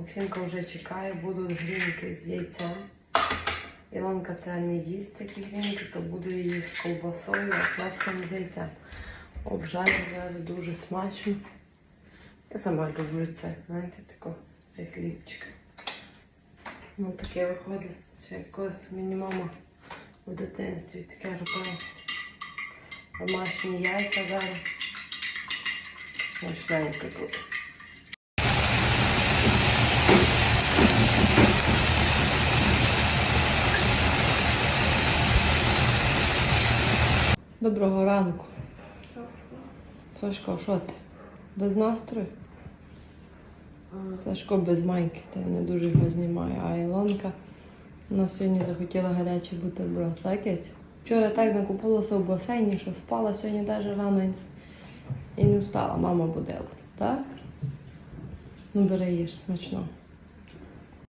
Максимка вже чекає, будуть грінки з яйцем. Ілонка це не їсть такі грінки, то буду її з ковбасою, а хлопцем з яйцем. Обжарю зараз дуже смачно. Я сама люблю це, знаєте, тако, цей хлібчик. Ну таке виходить, що якось мені мама у дитинстві таке робила. Домашні яйця зараз. Смачненько тут. Доброго ранку. Сашко, що ти? Без настрою? Сашко без майки, та не дуже його знімаю. А Ілонка у нас сьогодні захотіла гарячий бутерброд. Так, Кець? Вчора так накупилася в басейні, що спала сьогодні навіть рано і і не встала. Мама будила. Так? Ну бери їж смачно.